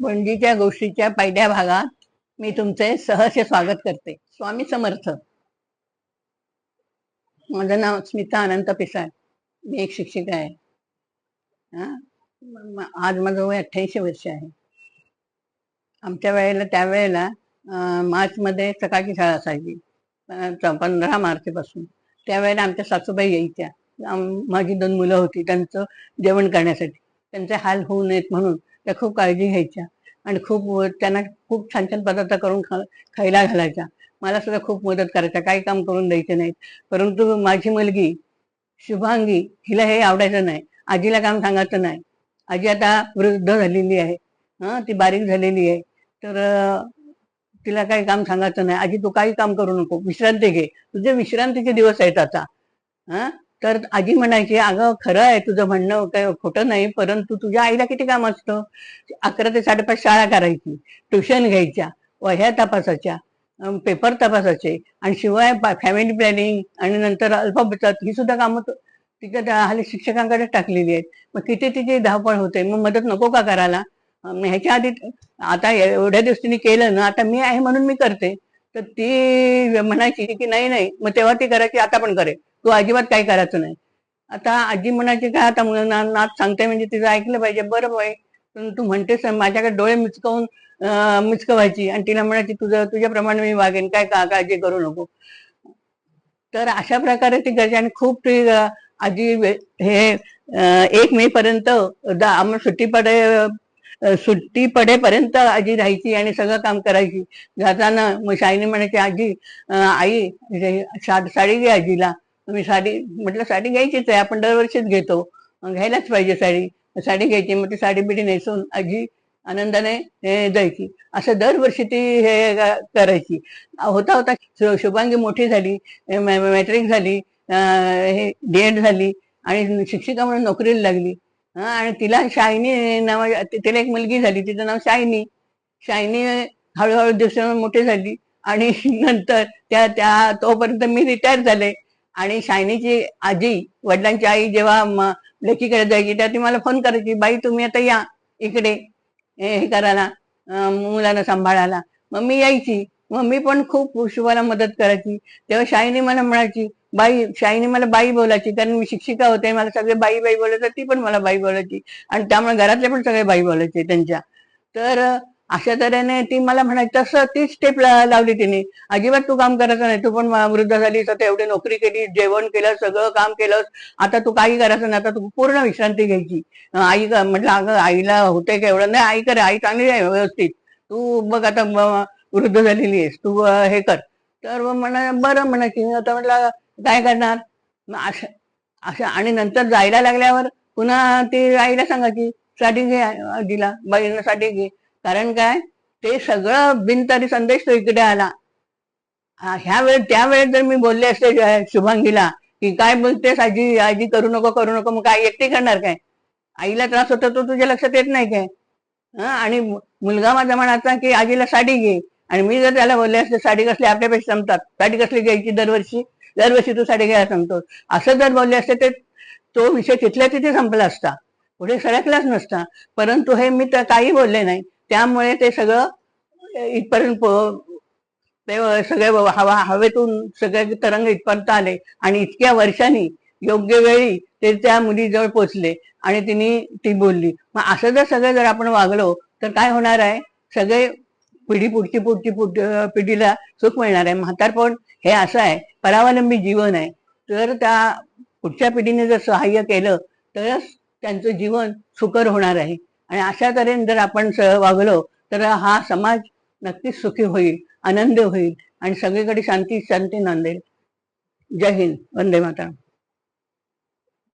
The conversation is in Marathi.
पणजीच्या गोष्टीच्या पहिल्या भागात मी तुमचे सहर्ष स्वागत करते. स्वामी समर्थ. माझं नाव स्मिता अनंत पिसाळ. मी एक शिक्षिका आहे. आज माझं वय अठ्ठ्याऐंशी वर्ष आहे. आमच्या वेळेला त्यावेळेला मार्चमध्ये सकाळची शाळा असायची. पंधरा मार्चपासून. त्यावेळेला आमच्या सासूबाई यायच्या. माझी दोन मुलं होती. त्यांचं जेवण करण्यासाठी. त्यांचे हाल होऊ नयेत म्हणून त्या खूप काळजी घ्यायच्या. आणि खूप त्यांना खूप छान छान पदार्थ करून खा खायला घालायच्या. मला सुद्धा खूप मदत करायच्या. काही काम करून द्यायचे नाहीत. परंतु माझी मुलगी शुभांगी हिला हे आवडायचं नाही. आजीला काम सांगायचं नाही. आजी आता वृद्ध झालेली आहे. हा ती बारीक झालेली आहे. तर तिला काही काम सांगायचं नाही. आजी तू काही काम करू नको. विश्रांती घे. तुझे विश्रांतीचे दिवस आहेत आता. हा? तर आजी म्हणायची अगं खरं आहे तुझं म्हणणं काय खोटं नाही परंतु तुझ्या आईला किती काम असतं? अकरा ते साडेपाच शाळा करायची ट्युशन घ्यायच्या वह्या तपासाच्या पेपर तपासायचे आणि शिवाय फॅमिली प्लॅनिंग आणि नंतर अल्पबचत ही सुद्धा कामं तिच्या हल्ली शिक्षकांकडे टाकलेली आहेत. मग किती तिची धावपळ होते. मग मदत नको का करायला? ह्याच्या आधी आता एवढ्या दिवस केलं ना आता मी आहे म्हणून मी करते. तर ती म्हणायची की नाही नाही मग तेव्हा ती करायची आता पण करेल. तू अजिबात काही करायचं नाही. आता आजी म्हणायची काय आता मुलांना नाच सांगते म्हणजे तिचं ऐकलं पाहिजे. बरं बाई तू म्हणतेस माझ्याकडे डोळे मिचकवून मिचकवायची. आणि तिला म्हणायची तुझं तुझ्याप्रमाणे मी वागेन काय का काळजी करू नको. तर अशा प्रकारे ती करायची आणि खूप ती आजी हे एक मे पर्यंत दा- सुट्टी पडे सुट्टी पडेपर्यंत आजी राहायची आणि सगळं काम करायची. जाताना मग शाईने म्हणायची आजी आई साडी घे आजीला. मी साडी म्हटलं साडी घ्यायचीच आहे आपण दरवर्षीच घेतो. घ्यायलाच पाहिजे साडी. साडी घ्यायची मग ती साडी बिडी नेसून आजी आनंदाने हे जायची. असं दरवर्षी ती हे करायची. होता होता शुभांगी मोठी झाली मॅट्रिक झाली हे हे डीएड झाली आणि शिक्षिका म्हणून नोकरीला लागली. आणि तिला शायनी नावा तिला एक मुलगी झाली तिचं नाव शायनी. शायनी हळूहळू दिवसांनी मोठी झाली. आणि नंतर त्या त्या तोपर्यंत मी रिटायर झाले. आणि शायनीची आजी वडिलांची आई जेव्हा लेकीकडे जायची तेव्हा ती मला फोन करायची बाई तुम्ही आता या इकडे हे करायला मुलांना सांभाळायला. मग मी यायची. मग मी पण खूप शुभाला मदत करायची. तेव्हा शाईनी मला म्हणायची बाई शाईनी मला बाई बोलायची कारण मी शिक्षिका होते मला सगळे बाई बाई बोलायचं ती पण मला बाई बोलायची. आणि त्यामुळे घरातले पण सगळे बाई बोलायचे त्यांच्या. तर अशा तऱ्हेने ती मला म्हणायची तसं तीच स्टेप लावली तिने. अजिबात तू काम करायचं नाही. तू पण वृद्ध झालीस आता एवढी नोकरी केली जेवण केलं सगळं काम केलंस. आता तू काही करायचं नाही. आता तू पूर्ण विश्रांती घ्यायची. आई म्हटलं अगं आईला होते का एवढं? नाही आई करे आई चांगली आहे व्यवस्थित. तू बघ आता वृद्ध झालेली आहेस. तू हे कर. तर म्हण म्हणा बरं म्हणायची आता म्हटलं काय करणार? असं असं आणि नंतर जायला लागल्यावर पुन्हा ती आईला सांगायची साठी घे आजीला. बाईंना साठी घे. कारण काय? ते सगळं बिनतारी संदेश तो इकडे आला. ह्या वेळेस त्यावेळेस जर मी बोलले असते शुभांगीला की काय बोलतेस आजी आजी करू नको करू नको मग काय एकटी करणार काय? आईला त्रास होतो तो तुझ्या लक्षात येत नाही काय? आणि मुलगा माझा म्हणाचा की आजीला साडी घे. आणि मी जर त्याला बोलले असते साडी कसली आपल्यापेक्षा संपतात साडी कसली घ्यायची दरवर्षी? दरवर्षी तू साडी घ्यायला सांगतो. असं जर बोलले असते ते तो विषय तिथल्या तिथे संपला असता. पुढे सरकलाच नसता. परंतु हे मी तर काही बोलले नाही. त्यामुळे ते सगळं इथपर्यंत ते सगळे हवा हवेतून सगळे तरंग इथपर्यंत आले. आणि इतक्या वर्षांनी योग्य वेळी ते त्या मुलीजवळ पोचले आणि तिने ती बोलली मग असं जर सगळं जर आपण वागलो तर काय होणार आहे? सगळे पिढी पुढची पुढची पुढ पिढीला सुख मिळणार आहे. म्हातारपण हे असं आहे परावलंबी जीवन आहे. तर त्या पुढच्या पिढीने जर सहाय्य केलं तरच त्यांचं जीवन सुकर होणार आहे. आणि अशा तऱ्हेने जर आपण स- वागलो तर हा समाज नक्कीच सुखी होईल आनंद होईल आणि सगळीकडे शांती शांती नांदेल जय हिंद. वंदे माता